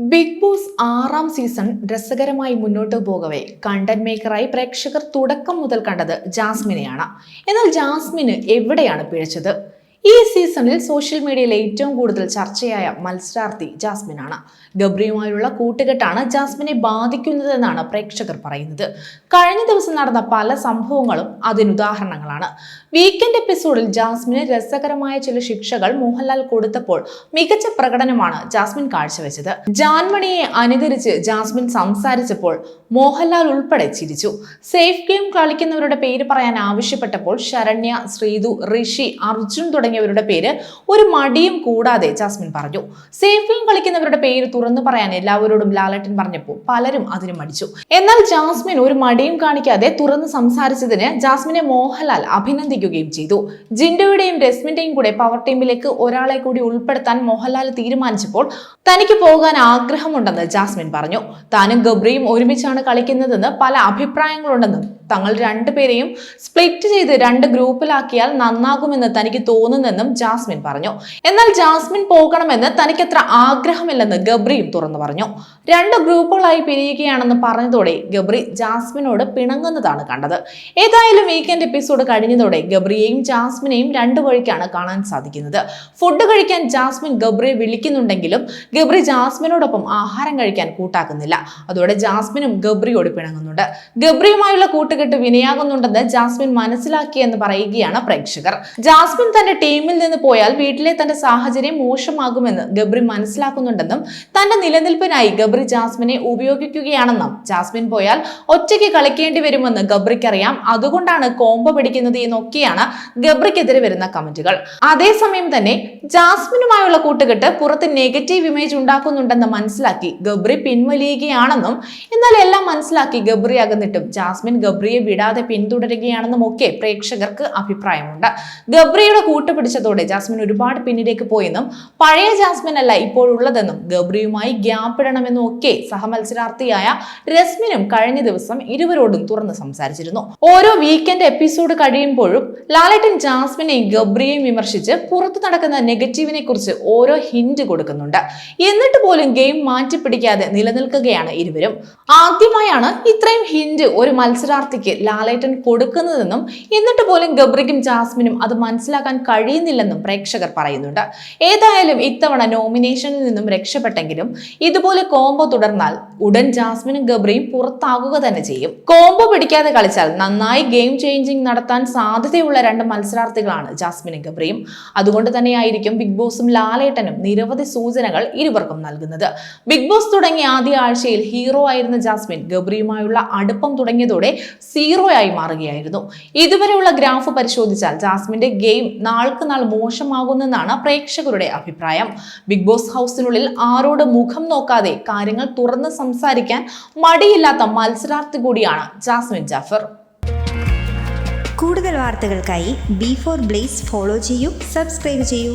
Big boss ആറാം season രസകരമായി മുന്നോട്ട് പോകവേ. കണ്ടന്റ് മേക്കറായി പ്രേക്ഷകർ തുടക്കം മുതൽ കണ്ടത് ജാസ്മിനെയാണ്. എന്നാൽ ജാസ്മിന് എവിടെയാണ് പിഴച്ചത്? ഈ സീസണിൽ സോഷ്യൽ മീഡിയയിൽ ഏറ്റവും കൂടുതൽ ചർച്ചയായ മത്സരാർത്ഥി ജാസ്മിനാണ്. ഗബ്രിയുമായുള്ള കൂട്ടുകെട്ടാണ് ജാസ്മിനെ ബാധിക്കുന്നതെന്നാണ് പ്രേക്ഷകർ പറയുന്നത്. കഴിഞ്ഞ ദിവസം നടന്ന പല സംഭവങ്ങളും അതിനുദാഹരണങ്ങളാണ് വീക്കെൻഡ് എപ്പിസോഡിൽ ജാസ്മിന് രസകരമായ ചില ശിക്ഷകൾ മോഹൻലാൽ കൊടുത്തപ്പോൾ മികച്ച പ്രകടനമാണ് ജാസ്മിൻ കാഴ്ചവെച്ചത്. ജാൻമണിയെ അനുകരിച്ച് ജാസ്മിൻ സംസാരിച്ചപ്പോൾ മോഹൻലാൽ ഉൾപ്പെടെ ചിരിച്ചു. സേഫ് ഗെയിം കളിക്കുന്നവരുടെ പേര് പറയാൻ ആവശ്യപ്പെട്ടപ്പോൾ ശരണ്യ ശ്രീതു ഋഷി അർജുൻ തുടങ്ങിയവരുടെ പേര് ഒരു മടിയും കൂടാതെ ജാസ്മിൻ പറഞ്ഞു. സേഫ് ഫിലിം കളിക്കുന്നവരുടെ പേര് തുറന്നു പറയാൻ എല്ലാവരോടും ലാലട്ടൻ പറഞ്ഞപ്പോൾ പലരും അതിന് മടിച്ചു. എന്നാൽ ജാസ്മിൻ ഒരു മടിയും കാണിക്കാതെ തുറന്ന് സംസാരിച്ചതിന് ജാസ്മിനെ മോഹൻലാൽ അഭിനന്ദിക്കുകയും ചെയ്തു. ജിൻഡോയുടെയും രസ്മിന്റെയും കൂടെ പവർ ടീമിലേക്ക് ഒരാളെ കൂടി ഉൾപ്പെടുത്താൻ മോഹൻലാൽ തീരുമാനിച്ചപ്പോൾ തനിക്ക് പോകാൻ ആഗ്രഹമുണ്ടെന്ന് ജാസ്മിൻ പറഞ്ഞു. താനും ഗബ്രിയും ഒരുമിച്ചാണ് കളിക്കുന്നതെന്ന് പല അഭിപ്രായങ്ങളുണ്ടെന്നും തങ്ങൾ രണ്ടുപേരെയും സ്പ്ലിറ്റ് ചെയ്ത് രണ്ട് ഗ്രൂപ്പിലാക്കിയാൽ നന്നാകുമെന്ന് തനിക്ക് തോന്നുന്നെന്നും ജാസ്മിൻ പറഞ്ഞു. എന്നാൽ ജാസ്മിൻ പോകണമെന്ന് തനിക്കത്ര ആഗ്രഹമില്ലെന്ന് ഗബ്രിയും തുറന്നു പറഞ്ഞു. രണ്ട് ഗ്രൂപ്പുകളായി പിരിയുകയാണെന്ന് പറഞ്ഞതോടെ ഗബ്രി ജാസ്മിനോട് പിണങ്ങുന്നതാണ് കണ്ടത്. ഏതായാലും വീക്കെൻഡ് എപ്പിസോഡ് കഴിഞ്ഞതോടെ ഗബ്രിയെയും ജാസ്മിനെയും രണ്ടു വഴിക്കാണ് കാണാൻ സാധിക്കുന്നത്. ഫുഡ് കഴിക്കാൻ ജാസ്മിൻ ഗബ്രിയെ വിളിക്കുന്നുണ്ടെങ്കിലും ഗബ്രി ജാസ്മിനോടൊപ്പം ആഹാരം കഴിക്കാൻ കൂട്ടാക്കുന്നില്ല. അതോടെ ജാസ്മിനും ഗബ്രിയോട് പിണങ്ങുന്നുണ്ട്. ഗബ്രിയുമായുള്ള കൂട്ടുകെട്ട് വിനയാകുന്നുണ്ടെന്ന് ജാസ്മിൻ മനസ്സിലാക്കിയെന്ന് പറയുകയാണ് പ്രേക്ഷകർ. ജാസ്മിൻ തന്റെ ടീമിൽ നിന്ന് പോയാൽ വീട്ടിലെ തന്റെ സാഹചര്യം മോശമാകുമെന്ന് ഗബ്രി മനസ്സിലാക്കുന്നുണ്ടെന്നും തന്റെ നിലനിൽപ്പിനായി ഗബ്രി ജാസ്മിനെ ഉപയോഗിക്കുകയാണെന്നും ജാസ്മിൻ പോയാൽ ഒറ്റയ്ക്ക് കളിക്കേണ്ടി വരുമെന്ന് ഗബ്രിക്കറിയാം. അതുകൊണ്ടാണ് കോംബോ പിടിക്കുന്നത് എന്നൊക്കെയാണ് ഗബ്രിക്കെതിരെ വരുന്ന കമന്റുകൾ. അതേസമയം തന്നെ ജാസ്മിനുമായുള്ള കൂട്ടുകെട്ട് പുറത്ത് നെഗറ്റീവ് ഇമേജ് ഉണ്ടാക്കുന്നുണ്ടെന്ന് മനസ്സിലാക്കി ഗബ്രി പിൻവലിയുകയാണെന്നും എന്നാൽ എല്ലാം മനസ്സിലാക്കി ഗബ്രി അകന്നിട്ടും ജാസ്മിൻ ഗബ്രിയെ വിടാതെ പിന്തുടരുകയാണെന്നും ഒക്കെ പ്രേക്ഷകർക്ക് അഭിപ്രായമുണ്ട്. ഗബ്രിയുടെ കൂട്ടുപിടിച്ചതോടെ ജാസ്മിൻ ഒരുപാട് പിന്നിലേക്ക് പോയെന്നും പഴയ ജാസ്മിൻ അല്ല ഇപ്പോഴുള്ളതെന്നും ഗബ്രിയുമായി ഗ്യാപ്പ് ഇടണമെന്നും ഒക്കെ സഹമത്സരാർത്ഥിയായ രസ്മിനും കഴിഞ്ഞ ദിവസം ഇരുവരോടും തുറന്ന് സംസാരിച്ചിരുന്നു. ഓരോ വീക്കെൻഡ് എപ്പിസോഡ് കഴിയുമ്പോഴും ലാലേട്ടൻ ജാസ്മിനെയും ഗബ്രിയെയും വിമർശിച്ച് പുറത്തു നടക്കുന്ന നെഗറ്റീവിനെ കുറിച്ച് ഓരോ ഹിന്റ് കൊടുക്കുന്നുണ്ട്. എന്നിട്ട് പോലും ഗെയിം മാറ്റിപ്പിടിക്കാതെ നിലനിൽക്കുകയാണ് ഇരുവരും. ആദ്യമായാണ് ഇത്രയും ഹിന്റ് ഒരു മത്സരാർത്ഥിക്ക് ലാലേട്ടൻ കൊടുക്കുന്നതെന്നും എന്നിട്ട് പോലും ഗബ്രിക്കും ജാസ്മിനും അത് മനസ്സിലാക്കാൻ കഴിയുന്നില്ലെന്നും പ്രേക്ഷകർ പറയുന്നുണ്ട്. ഏതായാലും ഇത്തവണ നോമിനേഷനിൽ നിന്നും രക്ഷപ്പെട്ടെങ്കിലും ഇതുപോലെ കോംബോ തുടർന്നാൽ ഉടൻ ജാസ്മിനും ഗബ്രിയും പുറത്താകുക തന്നെ ചെയ്യും. കോംബോ പിടിക്കാതെ കളിച്ചാൽ നന്നായി ഗെയിം ചേഞ്ചിങ് നടത്താൻ സാധ്യതയുള്ള രണ്ട് മത്സരാർത്ഥികളാണ് ജാസ്മിനും ഗബ്രിയും. അതുകൊണ്ട് തന്നെയായിരിക്കും ബിഗ് ബോസും ലാലേട്ടനും നിരവധി സൂചനകൾ ഇരുവർക്കും നൽകുന്നത്. ബിഗ് ബോസ് തുടങ്ങിയ ആദ്യ ആഴ്ചയിൽ ഹീറോ ആയിരുന്ന ജാസ്മിൻ ഗബ്രിയുമായുള്ള അടുപ്പം തുടങ്ങിയതോടെ സീറോ ആയി മാറുകയായിരുന്നു. ഇതുവരെയുള്ള ഗ്രാഫ് പരിശോധിച്ചാൽ ജാസ്മിന്റെ ഗെയിം നാൾക്ക് നാൾ മോശമാകുന്നെന്നാണ് പ്രേക്ഷകരുടെ അഭിപ്രായം. ബിഗ് ബോസ് ഹൗസിനുള്ളിൽ ആരോട് മുഖം നോക്കാതെ കാര്യങ്ങൾ തുറന്ന് സംസാരിക്കാൻ മടിയില്ലാത്ത മത്സരാർത്ഥി കൂടിയാണ് ജാസ്മിൻ ജാഫർ. കൂടുതൽ വാർത്തകൾക്കായി ബി ഫോർ ബ്ലേസ് ഫോളോ ചെയ്യൂ സബ്സ്ക്രൈബ് ചെയ്യൂ.